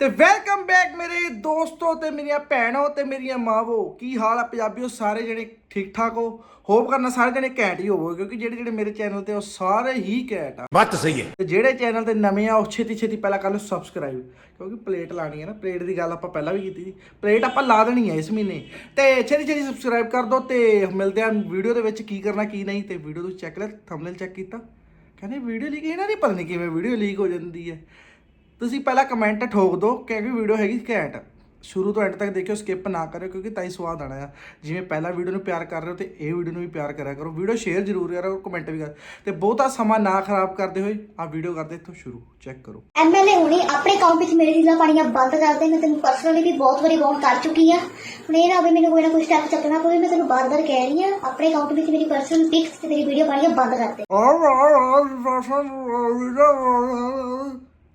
ਤੇ welcome back ਮੇਰੇ ਦੋਸਤੋ ਤੇ ਮੇਰੀਆਂ ਭੈਣੋ ਤੇ ਮੇਰੀਆਂ ਮਾਵੋ। ਕੀ ਹਾਲ ਆ ਪੰਜਾਬੀਓ? ਸਾਰੇ ਜਿਹੜੇ ਠੀਕ ਠਾਕ ਹੋ? ਹੋਪ ਕਰਨਾ ਸਾਰੇ ਜਣੇ ਘੈਂਟ ਹੀ ਹੋਵੋ ਕਿਉਂਕਿ ਜਿਹੜੇ ਜਿਹੜੇ ਮੇਰੇ ਚੈਨਲ ਤੇ ਉਹ ਸਾਰੇ ਹੀ ਘੈਂਟ ਆ। ਬਾਤ ਸਹੀ ਹੈ। ਤੇ ਜਿਹੜੇ ਚੈਨਲ ਤੇ ਨਵੇਂ ਆ ਉਹ ਛੇਤੀ ਛੇਤੀ ਪਹਿਲਾਂ ਕਰ ਲਓ ਸਬਸਕ੍ਰਾਈਬ ਕਿਉਂਕਿ ਪਲੇਟ ਲਾਣੀ ਹੈ ਨਾ ਪਲੇਟ ਦੀ ਗੱਲ ਆਪਾਂ ਪਹਿਲਾਂ ਵੀ ਕੀਤੀ ਸੀ। ਪਲੇਟ ਆਪਾਂ ਲਾ ਦੇਣੀ ਹੈ ਇਸ ਮਹੀਨੇ। ਤੇ ਛੇਤੀ ਛੇਤੀ ਸਬਸਕ੍ਰਾਈਬ ਕਰ ਦਿਓ ਤੇ ਮਿਲਦੇ ਆ ਵੀਡੀਓ ਦੇ ਵਿੱਚ ਕੀ ਕਰਨਾ ਕੀ ਨਹੀਂ ਤੇ ਵੀਡੀਓ ਤੁਸੀਂ ਚੈੱਕ ਲੈ ਥੰਬਨੇਲ ਚੈੱਕ ਕੀਤਾ। ਕਹਿੰਦੇ ਵੀਡੀਓ ਲੀਕ ਇਹਨਾਂ ਦੀ ਪਤਾ ਨਹੀਂ ਕਿਵੇਂ ਵੀਡੀਓ ਲੀਕ ਹੋ ਜਾਂਦੀ ਹੈ। ਤੁਸੀਂ ਪਹਿਲਾਂ ਕਮੈਂਟ ਠੋਕ ਦਿਓ ਕਿਉਂਕਿ ਵੀਡੀਓ ਹੈਗੀ ਘੈਂਟ ਸ਼ੁਰੂ ਤੋਂ ਐਂਡ ਤੱਕ ਦੇਖਿਓ ਸਕਿਪ ਨਾ ਕਰਿਓ ਕਿਉਂਕਿ ਤਾਂ ਹੀ ਸਵਾਦ ਆਣਾ ਆ ਜਿਵੇਂ ਪਹਿਲਾਂ ਵੀਡੀਓ ਨੂੰ ਪਿਆਰ ਕਰ ਰਹੇ ਹੋ ਤੇ ਇਹ ਵੀਡੀਓ ਨੂੰ ਵੀ ਪਿਆਰ ਕਰਿਆ ਕਰੋ ਵੀਡੀਓ ਸ਼ੇਅਰ ਜ਼ਰੂਰ ਕਰਿਆ ਕਰੋ ਕਮੈਂਟ ਵੀ ਕਰ ਤੇ ਬਹੁਤਾ ਸਮਾਂ ਨਾ ਖਰਾਬ ਕਰਦੇ ਹੋਏ ਆ ਵੀਡੀਓ ਕਰਦੇ ਇੱਥੋਂ ਸ਼ੁਰੂ ਚੈੱਕ ਕਰੋ ਐਮਐਲਏ ਹੁਣੇ ਆਪਣੇ ਅਕਾਊਂਟ ਵਿੱਚ ਮੇਰੇ ਰੀਲਾਂ ਪਾਣੀਆਂ ਬੰਦ ਕਰ ਦੇ ਮੈਂ ਤੈਨੂੰ ਪਰਸਨਲੀ ਵੀ ਬਹੁਤ ਵਾਰੀ ਵਾਰਨ ਕਰ ਚੁੱਕੀ ਆ ਹੁਣ ਇਹ ਨਾ ਹੋਵੇ ਮੈਨੂੰ ਕੋਈ ਨਾ ਕੋਈ ਸਟੈਪ ਚੱਕਣਾ ਪਵੇ ਮੈਂ ਤੈਨੂੰ ਬਾਰ-ਬਾਰ ਕਹਿ ਰਹੀ ਆ ਆਪਣੇ ਅਕਾਊਂਟ ਵਿੱਚ ਮੇਰੀ ਪਰਸਨਲ ਪਿਕਸ ਤੇ ਮੇਰੀ ਵੀਡੀਓ ਪਾਣੀਆਂ ਬੰਦ ਕਰ ਦੇ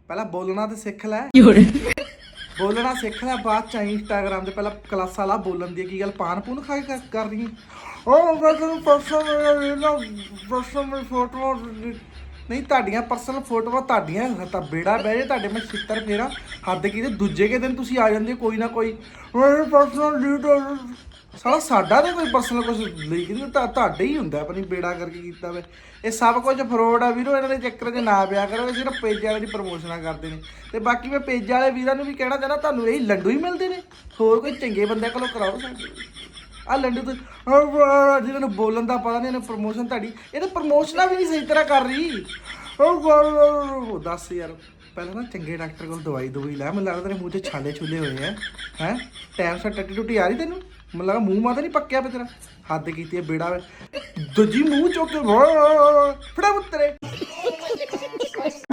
ਪਹਿਲਾਂ ਬੋਲਣਾ ਤੇ ਸਿੱਖ ਲੈ। ਬੋਲਣਾ ਸਿੱਖ ਲੈ ਬਾਅਦ ਚ ਇੰਸਟਾਗ੍ਰਾਮ ਤੇ ਪਹਿਲਾਂ ਕਲਾਸਾਂ ਲਾ ਬੋਲਣ ਦੀ ਕੀ ਗੱਲ ਪਾਨ ਪੂਨ ਖਾ ਕੇ ਕਰ- ਰਹੀ? ਹੈ ਉਹ ਮੈਂ ਤੈਨੂੰ ਪਰਸਨਲ ਪਰਸਨਲ ਫੋਟੋ ਨਹੀਂ ਤੁਹਾਡੀਆਂ ਪਰਸਨਲ ਫੋਟੋਆਂ ਤੁਹਾਡੀਆਂ ਤਾਂ ਬੇੜਾ ਬਹਿ ਜੇ ਤੁਹਾਡੇ ਮੈਂ ਛਿੱਤਰ ਫੇਰਾ ਹੱਦ ਕੀ ਤੇ ਦੂਜੇ ਕੇ ਦਿਨ ਤੁਸੀਂ ਆ ਜਾਂਦੇ ਹੋ ਕੋਈ ਨਾ ਕੋਈ। ਮੇਰੀ ਪਰਸਨਲ ਡਿਟੇਲ ਸਾਲਾ ਸਾਡਾ ਤਾਂ ਕੋਈ ਪਰਸਨਲ ਕੁਝ ਲੀਕ ਨਹੀਂ, ਤਾਂ ਤੁਹਾਡੇ ਹੀ ਹੁੰਦਾ ਆਪਣੀ ਬੇੜਾ ਕਰਕੇ ਕੀਤਾ ਵੇ। ਇਹ ਸਭ ਕੁਝ ਫਰੋਡ ਆ ਵੀਰੋ, ਇਹਨਾਂ ਦੇ ਚੱਕਰ 'ਚ ਨਾ ਪਿਆ ਕਰੋ, ਇਹ ਸਿਰਫ ਪੇਜ ਵਾਲੇ ਦੀ ਪ੍ਰਮੋਸ਼ਨਾਂ ਕਰਦੇ ਨੇ। ਤੇ ਬਾਕੀ ਮੈਂ ਪੇਜ ਵਾਲੇ ਵੀਰਾਂ ਨੂੰ ਵੀ ਕਹਿਣਾ ਚਾਹੁੰਦਾ, ਤੁਹਾਨੂੰ ਇਹ ਲੰਡੂ ਹੀ ਮਿਲਦੇ ਨੇ? ਹੋਰ ਕੋਈ ਚੰਗੇ ਬੰਦੇ ਕੋਲੋਂ ਕਰਾਓ ਸਾਡੇ ਆ ਲੰਡੂ ਤੇ ਜਿਹਨਾਂ ਨੂੰ ਬੋਲਣ ਦਾ ਪਤਾ ਨਹੀਂ, ਇਹਨੂੰ ਪ੍ਰਮੋਸ਼ਨ ਤੁਹਾਡੀ, ਇਹ ਤਾਂ ਪ੍ਰਮੋਸ਼ਨਾਂ ਵੀ ਨਹੀਂ ਸਹੀ ਤਰ੍ਹਾਂ ਕਰ ਰਹੀ। ਉਹ ਦੱਸ ਯਾਰ, ਪਹਿਲਾਂ ਨਾ ਚੰਗੇ ਡਾਕਟਰ ਕੋਲ ਦਵਾਈ ਦਵਾਈ ਲੈ, ਮੈਨੂੰ ਲੱਗਦਾ ਤੇਰੇ ਮੂੰਹ 'ਚ ਛਾਲੇ ਛੁਲੇ ਹੋਏ ਆ, ਹੈ? ਟਾਈਮ ਸਿਰ ਟੱਟੀ ਟੁੱਟੀ ਆ ਰਹੀ ਤੈਨੂੰ? ਮੈਨੂੰ ਲੱਗਾ ਮੂੰਹ ਮਾਤਾ ਨਹੀਂ ਪੱਕਿਆ ਪਿਆ ਤੇਰਾ। ਹੱਦ ਕੀਤੀ ਹੈ ਬੇੜਾ। ਦੂਜੀ ਮੂੰਹ ਚੁੱਕ ਕੇ ਫੜਾ ਪੁੱਤਰੇ।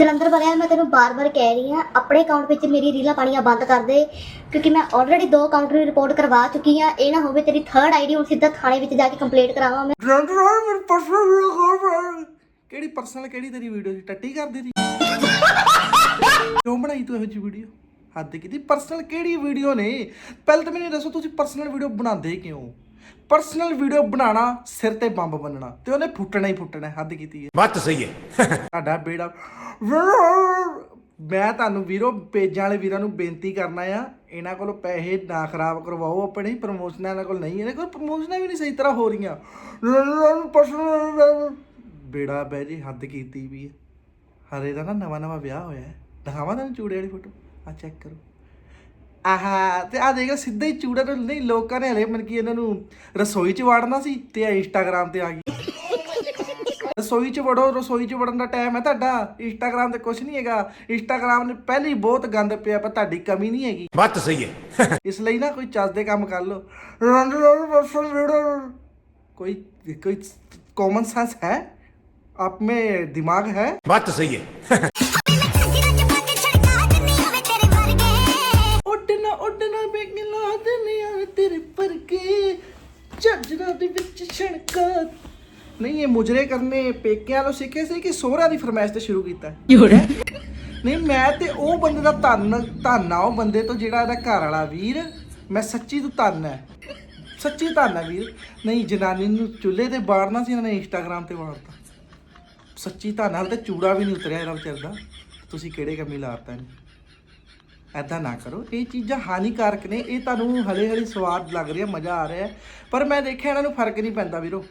ਜਲੰਧਰ ਵਾਲਿਆਂ ਮੈਂ ਤੈਨੂੰ ਬਾਰ-ਬਾਰ ਕਹਿ ਰਹੀ ਆ ਆਪਣੇ ਅਕਾਊਂਟ ਵਿੱਚ ਮੇਰੀ ਰੀਲਾਂ ਪਾਣੀਆਂ ਬੰਦ ਕਰ ਦੇ ਕਿਉਂਕਿ ਮੈਂ ਆਲਰੇਡੀ ਦੋ ਅਕਾਊਂਟ ਨੂੰ ਰਿਪੋਰਟ ਕਰਵਾ ਚੁੱਕੀ ਆ ਇਹ ਨਾ ਹੋਵੇ ਤੇਰੀ ਥਰਡ ਆਈਡੀ ਹੁਣ ਸਿੱਧਾ ਥਾਣੇ ਵਿੱਚ ਜਾ ਕੇ ਕੰਪਲੇਂਟ ਕਰਾਵਾਂ ਮੈਂ। ਕਿਹੜੀ ਪਰਸਨਲ ਕਿਹੜੀ ਤੇਰੀ ਵੀਡੀਓ ਸੀ? ਟੱਟੀ ਕਰਦੀ ਸੀ। ਕਿਉਂ ਬਣਾਈ ਤੂੰ ਇਹੋ ਜਿਹੀ ਵੀਡੀਓ ਹੱਦ ਕੀਤੀ। ਪਰਸਨਲ ਕਿਹੜੀ ਵੀਡੀਓ ਨੇ? ਪਹਿਲਾਂ ਤਾਂ ਮੈਨੂੰ ਦੱਸੋ ਤੁਸੀਂ ਪਰਸਨਲ ਵੀਡੀਓ ਬਣਾਉਂਦੇ ਕਿਉਂ? ਪਰਸਨਲ ਵੀਡੀਓ ਬਣਾਉਣਾ ਸਿਰ ਤੇ ਬੰਬ ਬੰਨਣਾ ਤੇ ਉਹਨੇ ਫੁੱਟਣਾ ਹੀ ਫੁੱਟਣਾ ਹੱਦ ਕੀਤੀ ਹੈ। ਬਾਤ ਸਹੀ ਹੈ। ਤੁਹਾਡਾ ਬੇੜਾ ਮੈਂ ਤੁਹਾਨੂੰ ਵੀਰੋ ਪੇਜਾਂ ਵਾਲੇ ਵੀਰਾਂ ਨੂੰ ਬੇਨਤੀ ਕਰਨਾ ਆ ਇਹਨਾਂ ਕੋਲੋਂ ਪੈਸੇ ਨਾ ਖਰਾਬ ਕਰਵਾਓ ਆਪਣੇ ਪ੍ਰਮੋਸ਼ਨਾਂ ਇਹਨਾਂ ਕੋਲ ਨਹੀਂ ਇਹਨਾਂ ਕੋਲ ਪ੍ਰਮੋਸ਼ਨਾਂ ਵੀ ਨਹੀਂ ਸਹੀ ਤਰ੍ਹਾਂ ਹੋ ਰਹੀਆਂ। ਬੇੜਾ ਬਹਿ ਜੀ ਹੱਦ ਕੀਤੀ ਵੀ ਹੈ। ਹਰੇ ਦਾ ਨਾ ਨਵਾਂ ਨਵਾਂ ਵਿਆਹ ਹੋਇਆ ਹੈ। ਦਿਖਾਵਾਂ ਤੁਹਾਨੂੰ ਚੂੜੇ ਵਾਲੀ ਫੋਟੋ ਆ ਚੈੱਕ ਕਰੋ। ਆਹਾ ਤੇ ਆ ਦੇਖੋ ਸਿੱਧਾ ਹੀ ਚੂੜਾ ਨੂੰ ਨਹੀਂ ਲੋਕਾਂ ਨੇ ਹਲੇ ਮਨ ਕੀ ਇਹਨਾਂ ਨੂੰ ਰਸੋਈ 'ਚ ਵੜਨਾ ਸੀ ਤੇ ਆ ਇੰਸਟਾਗ੍ਰam ਤੇ ਆ ਗਈ। ਰਸੋਈ 'ਚ ਵੜੋ ਰਸੋਈ 'ਚ ਵੜਨ ਦਾ ਟਾਈਮ ਹੈ ਤੁਹਾਡਾ। ਇੰਸਟਾਗ੍ਰam ਤੇ ਕੁਝ ਨਹੀਂ ਹੈਗਾ। ਇੰਸਟਾਗ੍ਰam ਨੇ ਪਹਿਲੀ ਬਹੁਤ ਗੰਦ ਪਿਆ ਪਰ ਤੁਹਾਡੀ ਕਮੀ ਨਹੀਂ ਹੈਗੀ। ਬੱਤ ਸਹੀ ਹੈ। ਇਸ ਲਈ ਨਾ ਕੋਈ ਚੱਜ ਦੇ ਕੰਮ ਕਰ ਲਓ। ਕੋਈ ਕੋਈ ਕਾਮਨ ਸੈਂਸ ਹੈ? ਆਪ ਮੇ ਦਿਮਾਗ ਹੈ? ਬੱਤ ਸਹੀ ਹੈ। ਝੱਜਣਾ ਦੇ ਵਿੱਚ ਛਣਕਾ। ਨਹੀਂ ਇਹ ਮੁਜਰੇ ਕਰਨੇ ਪੇਕਿਆਂ ਤੋਂ ਸਿੱਖੇ ਸੀ ਕਿ ਸੋਹਰਾ ਦੀ ਫਰਮਾਇਸ਼ ਤੇ ਸ਼ੁਰੂ ਕੀਤਾ। ਨਹੀਂ ਮੈਂ ਤੇ ਉਹ ਬੰਦੇ ਦਾ ਧੰਨ ਧੰਨ ਆ ਉਹ ਬੰਦੇ ਤੋਂ ਜਿਹੜਾ ਇਹਦਾ ਘਰ ਵਾਲਾ ਵੀਰ ਮੈਂ ਸੱਚੀ ਤੂੰ ਧੰਨ ਹੈ ਸੱਚੀ ਧੰਨ ਹੈ ਵੀਰ। ਨਹੀਂ ਜਨਾਨੀ ਨੂੰ ਚੁੱਲ੍ਹੇ ਤੇ ਬਾੜਨਾ ਸੀ ਇਹਨਾਂ ਨੇ ਇੰਸਟਾਗ੍ਰਾਮ ਤੇ ਬਾੜਤਾ ਸੱਚੀ ਧੰਨ ਹਾਲ ਤੇ ਚੂੜਾ ਵੀ ਨਹੀਂ ਉਤਰਿਆ ਇਹਦਾ ਵਿਚਾਰ ਦਾ। ਤੁਸੀਂ ਕਿਹੜੇ ਕੰਮੀ ਲਾਤਾ ਇਹਨੂੰ? ਐਦਾਂ ਨਾ ਕਰੋ। ਇਹ ਚੀਜ਼ਾਂ ਹਾਨੀਕਾਰਕ ਨੇ। ਇਹ ਤੁਹਾਨੂੰ ਹਲੇ ਹਲੇ ਸਵਾਦ ਲੱਗ ਰਿਹਾ, ਮਜ਼ਾ ਆ ਰਿਹਾ। ਪਰ ਮੈਂ ਦੇਖਿਆ ਇਹਨਾਂ ਨੂੰ ਫ਼ਰਕ ਨਹੀਂ ਪੈਂਦਾ ਵੀਰੋ।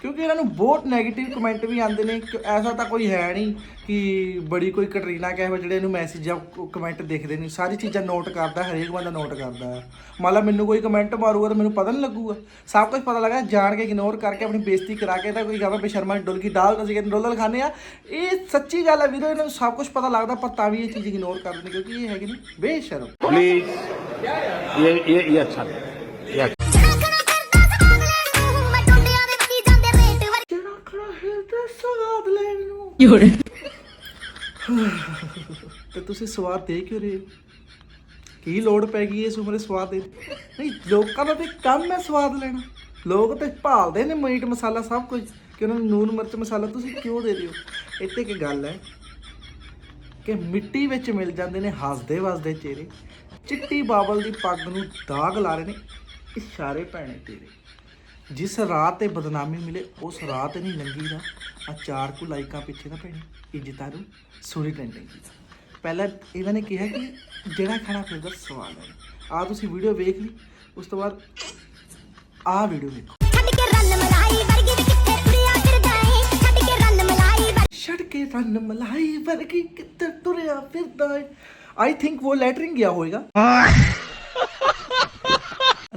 ਕਿਉਂਕਿ ਇਹਨਾਂ ਨੂੰ ਬਹੁਤ ਨੈਗੇਟਿਵ ਕਮੈਂਟ ਵੀ ਆਉਂਦੇ ਨੇ ਕਿ ਐਸਾ ਤਾਂ ਕੋਈ ਹੈ ਨਹੀਂ ਕਿ ਬੜੀ ਕੋਈ ਕਟਰੀਨਾ ਕਹਿ ਜਿਹੜੇ ਇਹਨੂੰ ਮੈਸੇਜ ਜਾਂ ਕਮੈਂਟ ਦੇਖਦੇ ਨਹੀਂ ਸਾਰੀ ਚੀਜ਼ਾਂ ਨੋਟ ਕਰਦਾ, ਹਰੇਕ ਬੰਦਾ ਨੋਟ ਕਰਦਾ। ਮੰਨ ਲਾ ਮੈਨੂੰ ਕੋਈ ਕਮੈਂਟ ਮਾਰੂਗਾ ਤਾਂ ਮੈਨੂੰ ਪਤਾ ਨਹੀਂ ਲੱਗੂਗਾ। ਸਭ ਕੁਝ ਪਤਾ ਲੱਗਾ, ਜਾਣ ਕੇ ਇਗਨੋਰ ਕਰਕੇ ਆਪਣੀ ਬੇਇੱਜ਼ਤੀ ਕਰਾ ਕੇ ਤਾਂ ਕੋਈ ਕਹਵਾ ਬੇਸ਼ਰਮਾ ਡੋਲਕੀ ਦਾਲ ਤਾਂ ਜਿਗੇ ਡੋਲਲ ਖਾਣੇ ਆ। ਇਹ ਸੱਚੀ ਗੱਲ ਹੈ ਵੀਰੋ, ਇਹਨਾਂ ਨੂੰ ਸਭ ਕੁਝ ਪਤਾ ਲੱਗਦਾ, ਪਰ ਤਾਂ ਵੀ ਇਹ ਚੀਜ਼ ਇਗਨੋਰ ਕਰਦੇ ਨੇ ਕਿਉਂਕਿ ਇਹ ਹੈਗੇ ਨੇ ਬੇਸ਼ਰਮ। ਪਲੀਜ਼ ਇਹ ਇਹ ਇਹ ਅੱਛਾ। ਇਹ ਲੈਣ ਤੁਸੀਂ ਸਵਾਦ ਦੇ ਕਿਉਂ ਰਹੇ ਹੋ? ਕੀ ਲੋੜ ਪੈ ਗਈ ਇਸ ਉਮਰੇ ਸਵਾਦ ਦੇ? ਨਹੀਂ, ਲੋਕਾਂ ਦਾ ਤੇ ਕੰਮ ਹੈ ਸਵਾਦ ਲੈਣਾ। ਲੋਕ ਤੇ ਭਾਲਦੇ ਨੇ ਮੀਟ ਮਸਾਲਾ ਸਭ ਕੁਝ, ਕਿ ਉਹਨਾਂ ਨੂੰ ਨੂਨ, ਮਿਰਚ ਮਸਾਲਾ ਤੁਸੀਂ ਕਿਉਂ ਦੇ ਰਹੇ ਹੋ? ਇੱਥੇ ਇੱਕ ਗੱਲ ਹੈ ਕਿ ਮਿੱਟੀ ਵਿੱਚ ਮਿਲ ਜਾਂਦੇ ਨੇ ਹੱਸਦੇ ਵੱਸਦੇ ਚਿਹਰੇ। ਚਿੱਟੀ ਬਾਬਲ ਦੀ ਪੱਗ ਨੂੰ ਦਾਗ ਲਾ ਰਹੇ ਨੇ, ਇਸ਼ਾਰੇ ਭੈਣੇ ਤੇਰੇ। ਜਿਸ ਰਾਤ ਤੇ ਬਦਨਾਮੀ ਮਿਲੇ ਉਸ ਰਾਤ ਨਹੀਂ ਲੰਗੀ ਦਾ ਆ ਚਾਰ ਕੁ ਲਾਈਕਾਂ ਪਿੱਛੇ ਨਾ ਪੈਣੀ ਇੱਜ਼ਤਾਂ ਨੂੰ ਸੋਰੀ ਟੈਂਡਿੰਗ ਪਹਿਲਾਂ ਇਹਨਾਂ ਨੇ ਕਿਹਾ ਕਿ ਜਿਹੜਾ ਖਾਣਾ ਫਿਰਦਾ ਸਵਾਦ ਹੈ। ਆ ਤੁਸੀਂ ਵੀਡੀਓ ਵੇਖ ਲਈ ਉਸ ਤੋਂ ਬਾਅਦ ਆ ਵੀਡੀਓ ਵੇਖੋ। ਛੱਡ ਕੇ ਰੰਨ ਮਲਾਈ ਵਰਗੀ ਤੇ ਕਿੱਥੇ ਤੁਰਿਆ ਫਿਰਦਾ ਏ। ਛੱਡ ਕੇ ਰੰਨ ਮਲਾਈ ਛੱਡ ਕੇ ਰੰਨ ਮਲਾਈ ਵਰਗੀ ਕਿੱਧਰ ਤੁਰਿਆ ਫਿਰਦਾ ਹੈ ਆਈ ਥਿੰਕ ਉਹ ਲੈਟਰਿੰਗ ਗਿਆ ਹੋਵੇਗਾ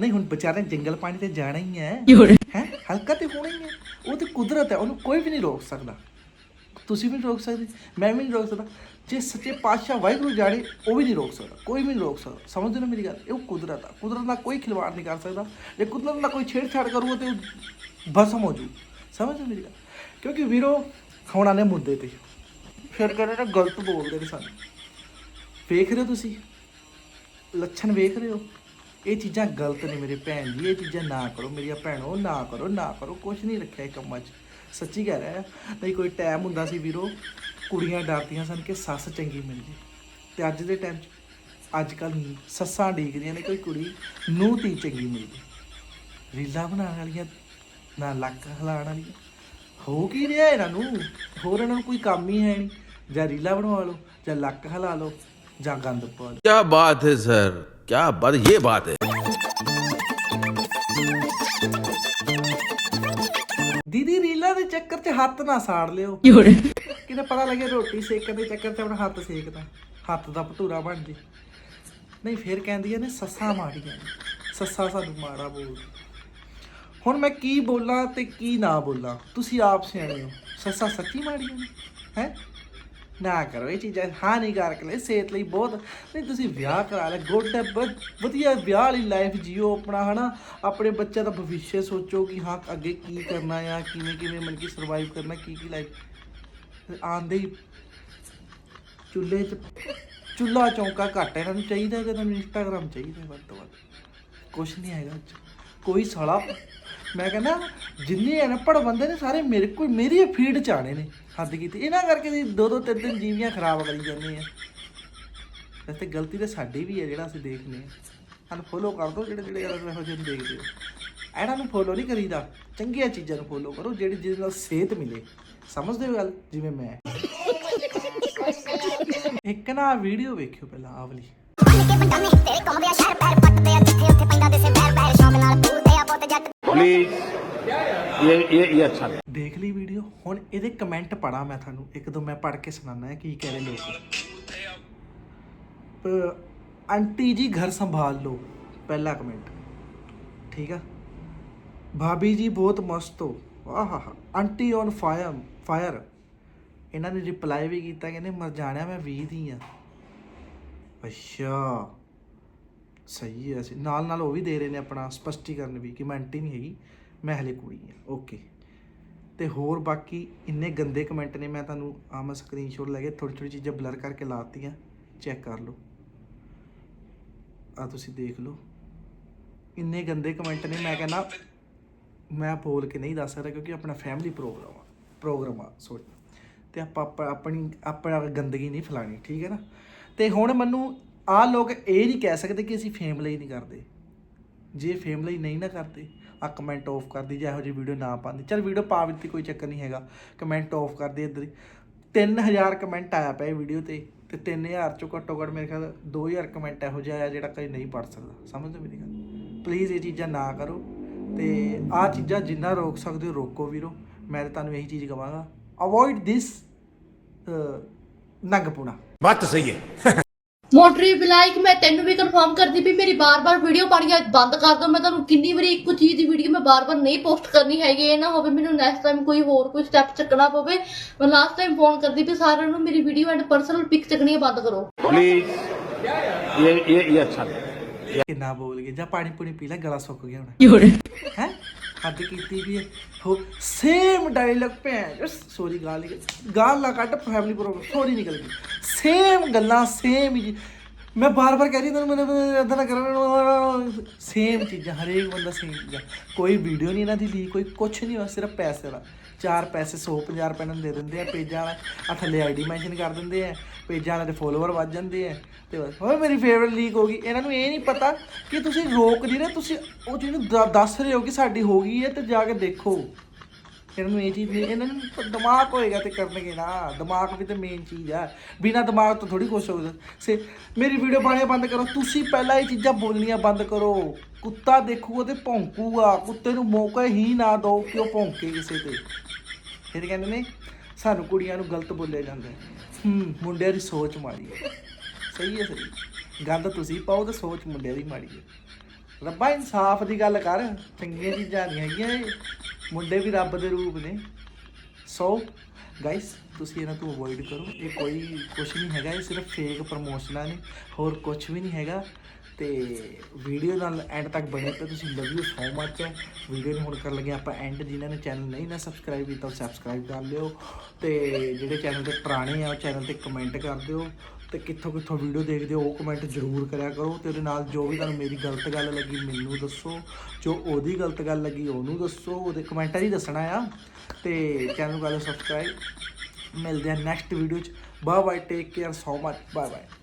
ਨਹੀਂ ਹੁਣ ਵਿਚਾਰੇ ਜੰਗਲ ਪਾਣੀ ਤੇ ਜਾਣਾ ਹੀ ਹੈ। ਹੈ? ਹਲਕਾ ਤੇ ਹੋਣਾ ਹੀ ਹੈ। ਉਹ ਤੇ ਕੁਦਰਤ ਹੈ ਉਹਨੂੰ ਕੋਈ ਵੀ ਨਹੀਂ ਰੋਕ ਸਕਦਾ। ਤੁਸੀਂ ਵੀ ਨਹੀਂ ਰੋਕ ਸਕਦੇ ਮੈਂ ਵੀ ਨਹੀਂ ਰੋਕ ਸਕਦਾ। ਜੇ ਸੱਚੇ ਪਾਤਸ਼ਾਹ ਵਾਹਿਗੁਰੂ ਜਾਣੇ ਉਹ ਵੀ ਨਹੀਂ ਰੋਕ ਸਕਦਾ ਕੋਈ ਵੀ ਨਹੀਂ ਰੋਕ ਸਕਦਾ। ਸਮਝਦੇ ਹੋ ਮੇਰੀ ਗੱਲ ਇਹ ਕੁਦਰਤ ਆ। ਕੁਦਰਤ ਨਾਲ ਕੋਈ ਖਿਲਵਾੜ ਨਹੀਂ ਕਰ ਸਕਦਾ। ਜੇ ਕੁਦਰਤ ਨਾਲ ਕੋਈ ਛੇੜਛਾੜ ਕਰੂਗਾ ਤੇ ਭਸਮ ਹੋ ਜੂ। ਸਮਝਦੇ ਮੇਰੀ ਗੱਲ? ਕਿਉਂਕਿ ਵੀਰੋ ਹੁਣ ਆਨੇ ਮੁੱਦੇ ਤੇ। ਫਿਰ ਕਹਿੰਦੇ ਨਾ ਗਲਤ ਬੋਲਦੇ ਨੇ ਸਾਨੂੰ। ਵੇਖ ਰਹੇ ਹੋ ਤੁਸੀਂ? ਲੱਛਣ ਵੇਖ ਰਹੇ ਹੋ? ਇਹ ਚੀਜ਼ਾਂ ਗਲਤ ਨੇ ਮੇਰੇ ਭੈਣ ਜੀ, ਇਹ ਚੀਜ਼ਾਂ ਨਾ ਕਰੋ, ਮੇਰੀਆਂ ਭੈਣੋ, ਨਾ ਕਰੋ ਨਾ ਕਰੋ, ਕੁਛ ਨਹੀਂ ਰੱਖਿਆ ਇਹ ਕੰਮਾਂ 'ਚ। ਸੱਚੀ ਕਹਿ ਰਿਹਾ, ਨਹੀਂ ਕੋਈ ਟਾਈਮ ਹੁੰਦਾ ਸੀ ਵੀਰੋ, ਕੁੜੀਆਂ ਡਰਦੀਆਂ ਸਨ ਕਿ ਸੱਸ ਚੰਗੀ ਮਿਲ ਜੇ। ਤੇ ਅੱਜ ਦੇ ਟਾਈਮ 'ਚ ਅੱਜ ਕੱਲ ਸੱਸਾਂ ਡੀਕਦੀਆਂ ਨੇ ਕੋਈ ਕੁੜੀ ਨੂੰ ਤੀ ਚੰਗੀ ਮਿਲ ਜੇ। ਰੀਲਾ ਬਣਾਉਣ ਵਾਲੀਆਂ, ਨਾ ਲੱਕ ਹਿਲਾਉਣ ਵਾਲੀਆਂ। ਹੋ ਕੀ ਰਿਹਾ ਇਹਨਾਂ ਨੂੰ? ਹੋਰ ਇਹਨਾਂ ਨੂੰ ਕੋਈ ਕੰਮ ਹੀ ਹੈ ਨਹੀਂ। ਜਾਂ ਰੀਲਾ ਬਣਵਾ ਲਓ, ਜਾਂ ਲੱਕ ਹਿਲਾ ਲਓ, ਜਾਂ ਗੰਦ ਪਾ ਲਓ। ਕੀ ਬਾਤ ਹੈ, ਸਰ। क्या बात ये बात है ਦੀਦੀ ਰੀਲਾਂ ਦੇ ਚੱਕਰ 'ਚ ਹੱਥ ਨਾ ਸਾੜ ਲਿਓ ਕਿਤੇ ਪਤਾ ਲੱਗੇ ਰੋਟੀ ਸੇਕਣ ਦੇ ਚੱਕਰ 'ਚ ਆਪਣਾ ਹੱਥ ਸੇਕਦਾ ਹੱਥ ਦਾ ਭਟੂਰਾ ਬਣ ਜੇ ਨਹੀਂ ਫਿਰ ਕਹਿੰਦੀਆਂ ਨੇ ਸੱਸਾਂ ਮਾੜੀਆਂ ਨੇ ਸੱਸਾਂ ਸਾਨੂੰ ਮਾੜਾ ਬੋਲ ਹੁਣ ਮੈਂ ਕੀ ਬੋਲਾਂ ਤੇ ਕੀ ਨਾ ਬੋਲਾਂ ਤੁਸੀਂ ਆਪ ਸਿਆਣੇ ਹੋ ਸੱਸਾਂ ਸੱਚੀ ਮਾੜੀਆਂ ਨੇ ਹੈ ਨਾ ਕਰੋ, ਇਹ ਚੀਜ਼ਾਂ ਹਾਨੀਕਾਰਕ ਨੇ ਸਿਹਤ ਲਈ ਬਹੁਤ। ਨਹੀਂ, ਤੁਸੀਂ ਵਿਆਹ ਕਰਾ ਲੈ ਗੁੱਡ ਹੈ ਵਧੀਆ ਵਿਆਹ ਵਾਲੀ ਲਾਈਫ ਜੀਓ ਆਪਣਾ, ਹਨਾ? ਆਪਣੇ ਬੱਚਿਆਂ ਦਾ ਭਵਿੱਖ ਸੋਚੋ ਕਿ ਹਾਂ, ਅੱਗੇ ਕੀ ਕਰਨਾ ਆ, ਕਿਵੇਂ ਕਿਵੇਂ ਮਨ ਕੀ ਸਰਵਾਈਵ ਕਰਨਾ, ਕੀ ਕੀ ਲਾਈਫ ਆਂਦੇ ਹੀ ਚੁੱਲ੍ਹੇ 'ਚ, ਚੁੱਲ੍ਹਾ ਚੌਂਕਾ ਘੱਟ ਇਹਨਾਂ ਨੂੰ ਚਾਹੀਦਾ ਕਿ ਤੁਹਾਨੂੰ ਇੰਸਟਾਗ੍ਰਾਮ ਚਾਹੀਦਾ ਵੱਧ ਤੋਂ ਵੱਧ। ਕੁਛ ਨਹੀਂ ਹੈਗਾ ਉਹ ਕੋਈ ਸਾਲਾ, ਮੈਂ ਕਹਿੰਦਾ, ਜਿੰਨੇ ਹੈ ਨਾ ਪੜ ਬੰਦੇ ਨੇ ਸਾਰੇ ਮੇਰੇ ਕੋਲ, ਮੇਰੀ ਫੀਡ ਚ ਆਣੇ ਨੇ। ਹੱਦ ਕੀਤੀ ਇਹਨਾਂ ਕਰਕੇ ਅਸੀਂ ਦੋ ਦੋ ਤਿੰਨ ਤਿੰਨ ਜੀਵੀਆਂ ਖਰਾਬ ਕਰੀ ਜਾਂਦੇ ਆ ਵੈਸੇ ਗਲਤੀ ਤਾਂ ਸਾਡੀ ਵੀ ਹੈ ਜਿਹੜਾ ਅਸੀਂ ਦੇਖਨੇ ਆ ਸਾਨੂੰ ਫੋਲੋ ਕਰ ਦਿਓ ਜਿਹੜੇ ਜਿਹੜੇ ਯਾਰ ਇਹੋ ਜਿਹੇ ਨੂੰ ਦੇਖਦੇ ਹੋ ਇਹਨਾਂ ਨੂੰ ਫੋਲੋ ਨਹੀਂ ਕਰੀਦਾ ਚੰਗੀਆਂ ਚੀਜ਼ਾਂ ਨੂੰ ਫੋਲੋ ਕਰੋ ਜਿਹੜੀ ਜਿਹਦੇ ਨਾਲ ਸਿਹਤ ਮਿਲੇ ਸਮਝਦੇ ਹੋ ਗੱਲ ਜਿਵੇਂ ਮੈਂ ਇੱਕ ਨਾ ਵੀਡੀਓ ਵੇਖਿਓ ਪਹਿਲਾਂ ਆਹ ਵਾਲੀ ਬੰਨ ਕੇ ਬੰਡਾਨੇ ਤੇਰੇ ਕੌਂਦੇ ਆ ਸ਼ਹਿਰ ਪੈਰ ਪੱਟਦੇ ਆ ਜਿੱਥੇ ਉੱਥੇ ਪੈਂਦਾ ਦਿਸੇ ਬੈਰ ਬੈਰ ਸ਼ੌਂਕ ਨਾਲ ਪੂਰਦੇ ਆ ਪੁੱਤ ਜੱਟ प्लीज ये ये ये अच्छा नहीं ਦੇਖ ਲਈ ਵੀਡੀਓ? ਹੁਣ ਇਹਦੇ ਕਮੈਂਟ ਪੜਾ ਮੈਂ ਤੁਹਾਨੂੰ। ਇੱਕ ਦੋ ਮੈਂ ਪੜ ਕੇ ਸੁਣਾਣਾ ਹੈ ਕੀ ਕਹਿ ਰਹੇ ਲੋਕ। ਆਂਟੀ ਜੀ ਘਰ ਸੰਭਾਲ ਲਓ। ਪਹਿਲਾ ਕਮੈਂਟ ਠੀਕ ਆ? ਭਾਬੀ ਜੀ ਬਹੁਤ ਮਸਤ ਹੋ। ਆਹਾਹਾ ਆਂਟੀ ਔਨ ਫਾਇਰ ਫਾਇਰ ਇਹਨਾਂ ਨੇ ਰਿਪਲਾਈ ਵੀ ਕੀਤਾ, ਕਹਿੰਦੇ ਮਰ ਜਾਣਿਆ ਮੈਂ 20 ਦੀ ਆ। ਅੱਛਾ। ਸਹੀ ਹੈ। ਅਸੀਂ ਨਾਲ ਨਾਲ ਉਹ ਵੀ ਦੇ ਰਹੇ ਨੇ ਆਪਣਾ ਸਪਸ਼ਟੀਕਰਨ ਵੀ, ਕਿ ਮੈਂ ਆਂਟੀ ਨਹੀਂ ਹੈਗੀ, ਮੈਂ ਹਲੇ ਕੁੜੀ ਆ। ਓਕੇ ਤੇ ਹੋਰ ਬਾਕੀ ਇੰਨੇ ਗੰਦੇ ਕਮੈਂਟ ਨੇ, ਮੈਂ ਤੁਹਾਨੂੰ ਆ ਮੈਂ ਸਕਰੀਨਸ਼ਾਟ ਲੈ ਕੇ ਥੋੜੀ ਥੋੜੀ ਚੀਜ਼ਾਂ ਬਲਰ ਕਰਕੇ ਲਾਤੀਆਂ ਚੈੱਕ ਕਰ ਲਓ। ਆ ਤੁਸੀਂ ਦੇਖ ਲਓ। ਇੰਨੇ ਗੰਦੇ ਕਮੈਂਟ ਨੇ, ਮੈਂ ਕਹਿੰਦਾ, ਮੈਂ ਬੋਲ ਕੇ ਨਹੀਂ ਦੱਸ ਸਕਦਾ ਕਿਉਂਕਿ ਆਪਣਾ ਫੈਮਿਲੀ ਪ੍ਰੋਗਰਾਮ ਆ ਪ੍ਰੋਗਰਾਮ ਆ ਸੋਰੀ ਤੇ ਆਪਾਂ ਆਪਾਂ- ਆਪਣੀ, ਆਪਣਾ ਗੰਦਗੀ ਨਹੀਂ ਫੈਲਾਣੀ ਠੀਕ ਹੈ ਨਾ? ਤੇ ਹੁਣ ਮੈਨੂੰ ਆ ਲੋਕ ਇਹ ਨਹੀਂ ਕਹਿ ਸਕਦੇ ਕਿ ਅਸੀਂ ਫੇਮ ਲਈ ਨਹੀਂ ਕਰਦੇ। ਜੇ ਫੇਮ ਲਈ ਨਹੀਂ ਨਾ ਕਰਦੇ ਆ ਕਮੈਂਟ ਆਫ ਕਰਦੀ ਜੇ ਇਹੋ ਜਿਹੀ ਵੀਡੀਓ ਨਾ ਪਾਉਂਦੀ। ਚਲ ਵੀਡੀਓ ਪਾ ਦਿੱਤੀ, ਕੋਈ ਚੱਕਰ ਨਹੀਂ ਹੈਗਾ। ਕਮੈਂਟ ਆਫ ਕਰਦੀ ਇੱਧਰ 3000 ਕਮੈਂਟ ਆਇਆ ਪਏ ਵੀਡੀਓ ਤੇ ਤੇ 3000 ਚੋਂ ਘੱਟੋ ਘੱਟ ਮੇਰੇ ਖਿਆਲ 2000 ਕਮੈਂਟ ਇਹੋ ਜਿਹਾ ਆਇਆ ਜਿਹੜਾ ਕਦੇ ਨਹੀਂ ਪੜ ਸਕਦਾ। ਸਮਝਦੇ ਮੇਰੀ ਗੱਲ? ਪਲੀਜ਼ ਇਹ ਚੀਜ਼ਾਂ ਨਾ ਕਰੋ। ਤੇ ਆਹ ਚੀਜ਼ਾਂ ਜਿੰਨਾ ਰੋਕ ਸਕਦੇ ਹੋ, ਰੋਕੋ ਵੀਰੋ। ਮੈਂ ਤਾਂ ਤੁਹਾਨੂੰ ਇਹੀ ਚੀਜ਼ ਕਵਾਂਗਾ। ਅਵੋਇਡ ਦਿਸ ਨਗਪੁਣਾ। ਬਾਤ ਸਹੀ ਹੈ। है ਮੋਟਰੀ ਬਲਾਈਕ ਮੈਂ ਤੈਨੂੰ ਵੀ ਕਨਫਰਮ ਕਰਦੀ ਵੀ ਮੇਰੀ ਬਾਰ-ਬਾਰ ਵੀਡੀਓ ਪਾਣੀਆਂ ਬੰਦ ਕਰ ਦੋ ਮੈਂ ਤੁਹਾਨੂੰ ਕਿੰਨੀ ਵਾਰੀ ਇੱਕੋ ਚੀਜ਼ ਦੀ ਵੀਡੀਓ ਮੈਂ ਬਾਰ-ਬਾਰ ਨਹੀਂ ਪੋਸਟ ਕਰਨੀ ਹੈਗੀ ਇਹ ਨਾ ਹੋਵੇ ਮੈਨੂੰ ਨੈਕਸਟ ਟਾਈਮ ਕੋਈ ਹੋਰ ਕੋਈ ਸਟੈਪ ਚੱਕਣਾ ਪਵੇ ਮੈਂ ਲਾਸਟ ਟਾਈਮ ਫੋਨ ਕਰਦੀ ਵੀ ਸਾਰਿਆਂ ਨੂੰ ਮੇਰੀ ਵੀਡੀਓ ਐਂਡ ਪਰਸਨਲ ਪਿਕ ਚੱਕਣੀਆਂ ਬੰਦ ਕਰੋ प्लीज ये ये ये अच्छा नहीं ਕਿੰਨਾ ਬੋਲ ਗਏ ਜਾਂ ਪਾਣੀ ਪੂਣੀ ਪੀ ਲੈ ਗਲਾ ਸੁੱਕ ਗਿਆ ਹੁਣ ਹੈ ਹੱਦ ਕੀਤੀ ਵੀ ਹੈ ਹੋ ਸੇਮ ਡਾਇਲੌਗ ਭੈਣ ਸੋਰੀ ਗਾਲ ਹੀ ਗਾਲ ਨਾ ਕੱਢ ਫੈਮਿਲੀ ਪ੍ਰੋਬਲਮ ਸੋਰੀ ਨਿਕਲ ਗਈ ਸੇਮ ਗੱਲਾਂ ਸੇਮ ਹੀ ਮੈਂ ਬਾਰ-ਬਾਰ ਕਹਿ ਰਹੀ ਤੈਨੂੰ ਮੈਨੂੰ ਇਦਾਂ ਨਾ ਕਰਨ ਸੇਮ ਚੀਜ਼ਾਂ, ਹਰੇਕ ਬੰਦਾ ਸੇਮ ਚੀਜ਼ਾਂ। ਕੋਈ ਵੀਡੀਓ ਨਹੀਂ ਇਹਨਾਂ ਦੀ ਲੀ, ਕੋਈ ਕੁਛ ਨਹੀਂ ਹੋਇਆ ਸਿਰਫ ਪੈਸੇ ਦਾ। ਚਾਰ ਪੈਸੇ 150 ਰੁਪਏ ਨੂੰ ਦੇ ਦਿੰਦੇ ਆ, ਪੇਜਾਂ ਵਾਲਾ। ਆ ਥੱਲੇ ਆਈਡੀ ਮੈਂਸ਼ਨ ਕਰ ਦਿੰਦੇ ਆ, ਪੇਜਾਂ ਵਾਲੇ ਦੇ ਫੋਲੋਅਰ ਵੱਧ ਜਾਂਦੇ ਆ। ਤੇ ਬਸ ਹੋਏ ਮੇਰੀ ਫੇਵਰਿਟ ਲੀਕ ਹੋ ਗਈ। ਇਹਨਾਂ ਨੂੰ ਇਹ ਨਹੀਂ ਪਤਾ ਕਿ ਤੁਸੀਂ ਰੋਕ ਨਹੀਂ ਰਹੇ, ਤੁਸੀਂ ਉਹ ਚੀਜ਼ ਨੂੰ ਦ- ਦੱਸ ਰਹੇ ਹੋ ਕਿ ਸਾਡੀ ਹੋ ਗਈ ਹੈ, ਤੇ ਜਾ ਕੇ ਦੇਖੋ। ਇਹਨਾਂ ਨੂੰ ਇਹ ਚੀਜ਼ ਨਹੀਂ ਇਹਨਾਂ ਨੂੰ ਤਾਂ ਦਿਮਾਗ ਹੋਏਗਾ ਤੇ ਕਰਨਗੇ ਨਾ। ਦਿਮਾਗ ਵੀ ਤਾਂ ਮੇਨ ਚੀਜ਼ ਆ। ਬਿਨਾ ਦਿਮਾਗ ਤੋਂ ਥੋੜੀ ਕੁਛ ਹੋ ਸੇ, ਮੇਰੀ ਵੀਡੀਓ ਪਾਣੀ ਬੰਦ ਕਰੋ। ਤੁਸੀਂ ਪਹਿਲਾਂ ਇਹ ਚੀਜ਼ਾਂ ਬੋਲਣੀਆਂ ਬੰਦ ਕਰੋ। ਕੁੱਤਾ ਦੇਖੂਗਾ ਤੇ ਭੌਂਕੂਗਾ। ਕੁੱਤੇ ਨੂੰ ਮੌਕਾ ਹੀ ਨਾ ਦਿਓ ਕਿ ਉਹ ਭੌਂਕੇ ਕਿਸੇ ਤੇ। ਫਿਰ ਕਹਿੰਦੇ ਨੇ, ਸਾਨੂੰ ਕੁੜੀਆਂ ਨੂੰ ਗਲਤ ਬੋਲਿਆ ਜਾਂਦਾ ਹੂੰ। ਮੁੰਡਿਆਂ ਦੀ ਸੋਚ ਮਾੜੀ ਹੈ। ਸਹੀ ਹੈ, ਸਹੀ। ਗੰਦ ਤੁਸੀਂ ਪਾਓ ਤੇ ਸੋਚ ਮੁੰਡਿਆਂ ਦੀ ਮਾੜੀ ਹੈ। ਰੱਬਾ, ਇਨਸਾਫ ਦੀ ਗੱਲ ਕਰ। ਚੰਗੀਆਂ ਚੀਜ਼ਾਂ ਨਹੀਂ ਹੈਗੀਆਂ ਇਹ। ਮੁੰਡੇ ਵੀ ਰੱਬ ਦੇ ਰੂਪ ਨੇ। ਸੋ ਗਾਇਸ ਤੁਸੀਂ ਇਹਨਾਂ ਤੋਂ ਅਵੋਇਡ ਕਰੋ। ਇਹ ਕੋਈ ਕੁਝ ਨਹੀਂ ਹੈਗਾ, ਇਹ ਸਿਰਫ ਫੇਕ ਪ੍ਰਮੋਸ਼ਨਾਂ ਨੇ। ਹੋਰ ਕੁਝ ਵੀ ਨਹੀਂ ਹੈਗਾ। ਤੇ ਵੀਡੀਓ ਨਾਲ ਐਂਡ ਤੱਕ ਬਣੇ ਤੇ ਤੁਸੀਂ love you so much video ਨੂੰ ਹੁਣ ਕਰਨ ਲੱਗੇ ਆਪਾਂ ਐਂਡ ਜਿਨ੍ਹਾਂ ਨੇ ਚੈਨਲ ਨਹੀਂ ਨਾ ਸਬਸਕ੍ਰਾਈਬ ਕੀਤਾ, ਉਹ ਸਬਸਕ੍ਰਾਈਬ ਕਰ ਲਿਓ। ਤੇ ਜਿਹੜੇ ਚੈਨਲ ਤੇ ਪੁਰਾਣੇ ਆ, ਉਹ ਚੈਨਲ ਤੇ ਕਮੈਂਟ ਕਰ ਦਿਓ। ਤੇ ਕਿੱਥੋਂ ਕਿੱਥੋਂ ਵੀਡੀਓ ਦੇਖਦੇ ਹੋ, ਉਹ ਕਮੈਂਟ ਜ਼ਰੂਰ ਕਰਿਆ ਕਰੋ ਤੇ ਉਹਦੇ ਨਾਲ ਜੋ ਵੀ ਤੁਹਾਨੂੰ ਮੇਰੀ ਗਲਤ ਗੱਲ ਲੱਗੀ, ਮੈਨੂੰ ਦੱਸੋ। ਜੋ ਉਹਦੀ ਗਲਤ ਗੱਲ ਲੱਗੀ, ਉਹਨੂੰ ਦੱਸੋ, ਉਹਦੇ ਕਮੈਂਟਾਂ 'ਚ ਹੀ ਦੱਸਣਾ ਆ। ਤੇ ਚੈਨਲ ਨੂੰ ਕਰ ਲਓ ਸਬਸਕ੍ਰਾਈਬ ਮਿਲਦੇ ਆ ਨੈਕਸਟ ਵੀਡੀਓ 'ਚ। Bye bye take care so much bye bye